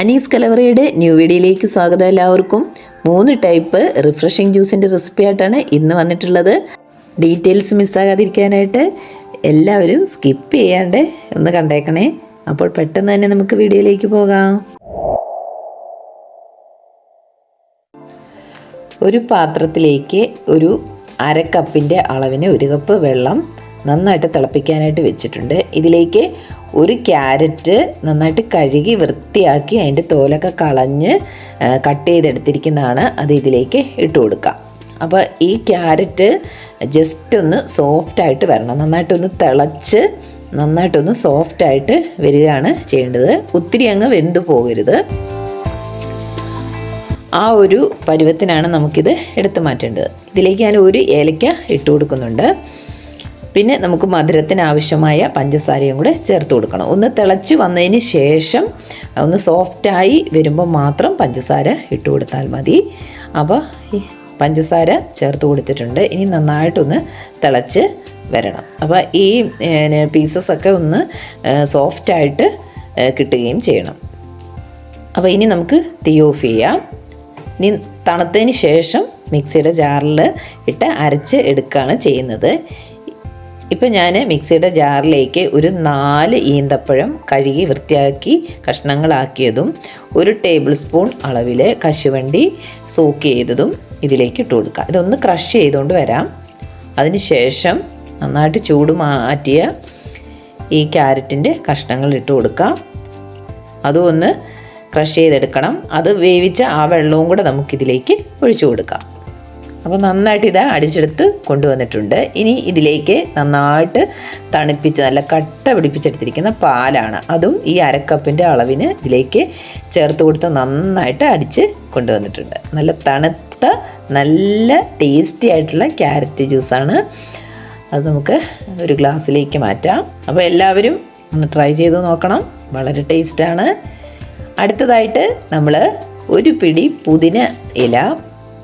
Anees കലവറയുടെ new വീഡിയോയിലേക്ക് സ്വാഗതം എല്ലാവർക്കും. മൂന്ന് ടൈപ്പ് റിഫ്രഷിംഗ് ജ്യൂസിന്റെ റെസിപ്പി ആയിട്ടാണ് ഇന്ന് വന്നിട്ടുള്ളത്. ഡീറ്റെയിൽസ് മിസ്സാകാതിരിക്കാനായിട്ട് എല്ലാവരും സ്കിപ്പ് ചെയ്യാണ്ട് ഒന്ന് കണ്ടേക്കണേ. അപ്പോൾ പെട്ടെന്ന് തന്നെ നമുക്ക് വീഡിയോയിലേക്ക് പോകാം. ഒരു പാത്രത്തിലേക്ക് ഒരു അര കപ്പിന്റെ അളവിന് ഒരു കപ്പ് വെള്ളം നന്നായിട്ട് തിളപ്പിക്കാനായിട്ട് വെച്ചിട്ടുണ്ട്. ഇതിലേക്ക് ഒരു ക്യാരറ്റ് നന്നായിട്ട് കഴുകി വൃത്തിയാക്കി അതിന്റെ തോലൊക്കെ കളഞ്ഞ് കട്ട് ചെയ്തെടുത്തിരിക്കുന്നതാണ് അത് ഇതിലേക്ക് ഇട്ട് കൊടുക്കുക. അപ്പോൾ ഈ ക്യാരറ്റ് ജസ്റ്റ് ഒന്ന് സോഫ്റ്റ് ആയിട്ട് വരണം. നന്നായിട്ടൊന്ന് തിളച്ച് നന്നായിട്ടൊന്ന് സോഫ്റ്റായിട്ട് വരികയാണ് ചെയ്യേണ്ടത്. ഒത്തിരി അങ്ങ് വെന്തു പോകരുത്. ആ ഒരു പരുവത്തിനാണ് നമുക്കിത് എടുത്തു മാറ്റേണ്ടത്. ഇതിലേക്ക് ഞാൻ ഒരു ഏലക്ക ഇട്ട് കൊടുക്കുന്നുണ്ട്. പിന്നെ നമുക്ക് മധുരത്തിന് ആവശ്യമായ പഞ്ചസാരയും കൂടെ ചേർത്ത് കൊടുക്കണം. ഒന്ന് തിളച്ച് വന്നതിന് ശേഷം ഒന്ന് സോഫ്റ്റായി വരുമ്പോൾ മാത്രം പഞ്ചസാര ഇട്ട് കൊടുത്താൽ മതി. അപ്പോൾ ഈ പഞ്ചസാര ചേർത്ത് കൊടുത്തിട്ടുണ്ട്. ഇനി നന്നായിട്ടൊന്ന് തിളച്ച് വരണം. അപ്പോൾ ഈ പീസസൊക്കെ ഒന്ന് സോഫ്റ്റായിട്ട് കിട്ടുകയും ചെയ്യണം. അപ്പോൾ ഇനി നമുക്ക് തീ ഓഫ് ചെയ്യാം. ഇനി തണുത്തതിന് ശേഷം മിക്സിയുടെ ജാറിൽ ഇട്ട് അരച്ച് എടുക്കുകയാണ് ചെയ്യുന്നത്. ഇപ്പം ഞാൻ മിക്സിയുടെ ജാറിലേക്ക് ഒരു നാല് ഈന്തപ്പഴം കഴുകി വൃത്തിയാക്കി കഷ്ണങ്ങളാക്കിയതും ഒരു ടേബിൾ സ്പൂൺ അളവിൽ കശുവണ്ടി സോക്ക് ചെയ്തതും ഇതിലേക്ക് ഇട്ട് കൊടുക്കുക ഇതൊന്ന് ക്രഷ് ചെയ്തുകൊണ്ട് വരാം. അതിന് ശേഷം നന്നായിട്ട് ചൂട് മാറ്റിയ ഈ ക്യാരറ്റിന്റെ കഷ്ണങ്ങൾ ഇട്ട് കൊടുക്കാം. അതും ഒന്ന് ക്രഷ് ചെയ്തെടുക്കണം. അത് വേവിച്ച ആ വെള്ളവും കൂടെ നമുക്കിതിലേക്ക് ഒഴിച്ചു കൊടുക്കാം. അപ്പോൾ നന്നായിട്ട് ഇത് അടിച്ചെടുത്ത് കൊണ്ടുവന്നിട്ടുണ്ട്. ഇനി ഇതിലേക്ക് നന്നായിട്ട് തണുപ്പിച്ച് നല്ല കട്ട പിടിപ്പിച്ചെടുത്തിരിക്കുന്ന പാലാണ് അതും ഈ അരക്കപ്പിന്റെ അളവിന് ഇതിലേക്ക് ചേർത്ത് കൊടുത്ത് നന്നായിട്ട് അടിച്ച് കൊണ്ടുവന്നിട്ടുണ്ട്. നല്ല തണുത്ത നല്ല ടേസ്റ്റി ആയിട്ടുള്ള ക്യാരറ്റ് ജ്യൂസാണ്. അത് നമുക്ക് ഒരു ഗ്ലാസ്സിലേക്ക് മാറ്റാം. അപ്പോൾ എല്ലാവരും ഒന്ന് ട്രൈ ചെയ്ത് നോക്കണം. വളരെ ടേസ്റ്റാണ് അടുത്തതായിട്ട് നമ്മൾ ഒരു പിടി പുതിന ഇല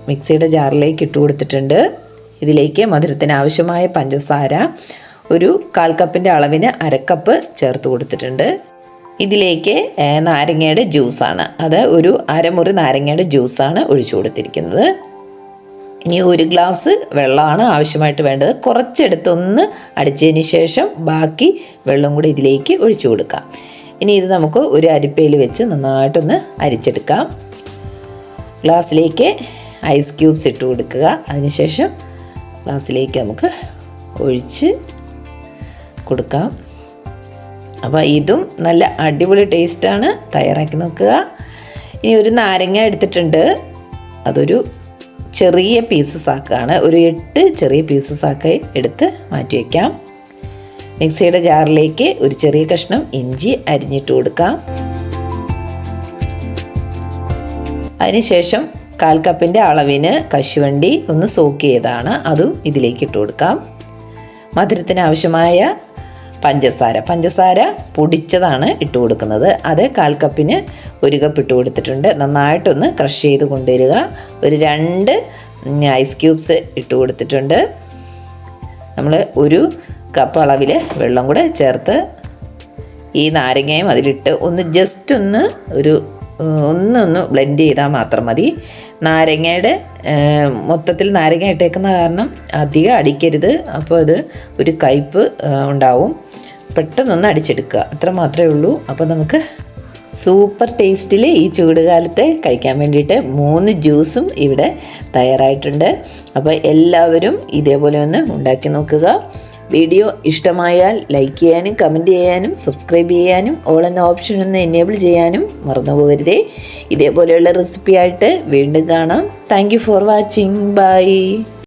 മിക്സിയുടെ ജാറിലേക്ക് ഇട്ട് കൊടുത്തിട്ടുണ്ട്. ഇതിലേക്ക് മധുരത്തിന് ആവശ്യമായ പഞ്ചസാര ഒരു കാൽ കപ്പിന്റെ അളവിന് അരക്കപ്പ് ചേർത്ത് കൊടുത്തിട്ടുണ്ട്. ഇതിലേക്ക് നാരങ്ങയുടെ ജ്യൂസാണ്. അത് ഒരു അരമുറി നാരങ്ങയുടെ ജ്യൂസാണ് ഒഴിച്ചു കൊടുത്തിരിക്കുന്നത്. ഇനി ഒരു ഗ്ലാസ് വെള്ളമാണ് ആവശ്യമായിട്ട് വേണ്ടത്. കുറച്ചെടുത്തൊന്ന് അടിച്ചതിന് ശേഷം ബാക്കി വെള്ളം കൂടി ഇതിലേക്ക് ഒഴിച്ചു കൊടുക്കാം. ഇനി ഇത് നമുക്ക് ഒരു അരിപ്പയിൽ വെച്ച് നന്നായിട്ടൊന്ന് അരിച്ചെടുക്കാം. ഗ്ലാസ്സിലേക്ക് ഐസ് ക്യൂബ്സ് ഇട്ട് കൊടുക്കുക. അതിനുശേഷം ഗ്ലാസ്സിലേക്ക് നമുക്ക് ഒഴിച്ച് കൊടുക്കാം. അപ്പോൾ ഇതും നല്ല അടിപൊളി ടേസ്റ്റാണ് തയ്യാറാക്കി നോക്കുക. ഇനി ഒരു നാരങ്ങ എടുത്തിട്ടുണ്ട്. അതൊരു ചെറിയ പീസസ് ആക്കുകയാണ്. ഒരു എട്ട് ചെറിയ പീസസ് ആക്കി എടുത്ത് മാറ്റി വയ്ക്കാം മിക്സിയുടെ ജാറിലേക്ക് ഒരു ചെറിയ കഷ്ണം ഇഞ്ചി അരിഞ്ഞിട്ട് കൊടുക്കാം. അതിനുശേഷം കാൽ കപ്പിന്റെ അളവിന് കശുവണ്ടി ഒന്ന് സോക്ക് ചെയ്താണ്. അതും ഇതിലേക്ക് ഇട്ട് കൊടുക്കാം. മധുരത്തിന് ആവശ്യമായ പഞ്ചസാര. പഞ്ചസാര പൊടിച്ചതാണ് ഇട്ട് കൊടുക്കുന്നത്. അത് കാൽ കപ്പിന് ഒരു കപ്പ് ഇട്ട് കൊടുത്തിട്ടുണ്ട്. നന്നായിട്ടൊന്ന് ക്രഷ് ചെയ്ത് കൊണ്ടുവരിക. ഒരു രണ്ട് ഐസ് ക്യൂബ്സ് ഇട്ട് കൊടുത്തിട്ടുണ്ട്. നമ്മൾ ഒരു കപ്പ് അളവിൽ വെള്ളം കൂടെ ചേർത്ത് ഈ നാരങ്ങയും അതിലിട്ട് ഒന്ന് ജസ്റ്റ് ഒന്ന് ഒരു ഏഹ്, ഒന്ന് ഒന്ന് ബ്ലെൻഡ് ചെയ്താൽ മാത്രം മതി. നാരങ്ങയുടെ മൊത്തത്തിൽ നാരങ്ങ ഇട്ടേക്കുന്ന കാരണം അധികം അടിക്കരുത്. അപ്പോൾ അത് ഒരു കയ്പ്പ് ഉണ്ടാവും. പെട്ടെന്നൊന്ന് അടിച്ചെടുക്കുക. അത്ര മാത്രമേ ഉള്ളൂ. അപ്പോൾ നമുക്ക് സൂപ്പർ ടേസ്റ്റിൽ ഈ ചൂടുകാലത്ത് കഴിക്കാൻ വേണ്ടിയിട്ട് മൂന്ന് ജ്യൂസും ഇവിടെ തയ്യാറായിട്ടുണ്ട്. അപ്പോൾ എല്ലാവരും ഇതേപോലെ ഒന്ന് ഉണ്ടാക്കി നോക്കുക. വീഡിയോ ഇഷ്ടമായാൽ ലൈക്ക് ചെയ്യാനും കമന്റ് ചെയ്യാനും സബ്സ്ക്രൈബ് ചെയ്യാനും ഓൾ എന്ന ഓപ്ഷൻ ഒന്ന് എനേബിൾ ചെയ്യാനും മറന്നു പോകരുതേ ഇതേപോലെയുള്ള റെസിപ്പിയായിട്ട് വീണ്ടും കാണാം. Thank for watching bye